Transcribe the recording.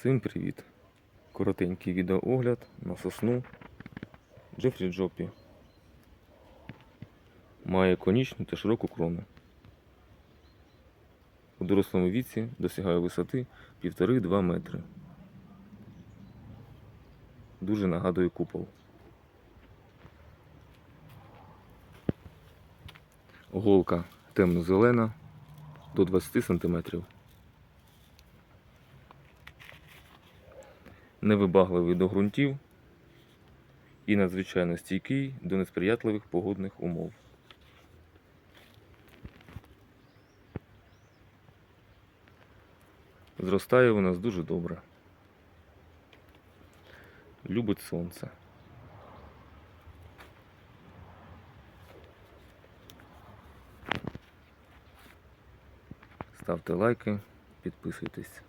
Всім привіт! Коротенький відеоогляд на сосну Джефрі Джопі. Має конічну та широку крону. У дорослому віці досягає висоти 1,5-2 метри. Дуже нагадує купол. Голка темно-зелена до 20 см. Невибагливий до ґрунтів і надзвичайно стійкий до несприятливих погодних умов. Зростає у нас дуже добре. Любить сонце. Ставте лайки, підписуйтесь.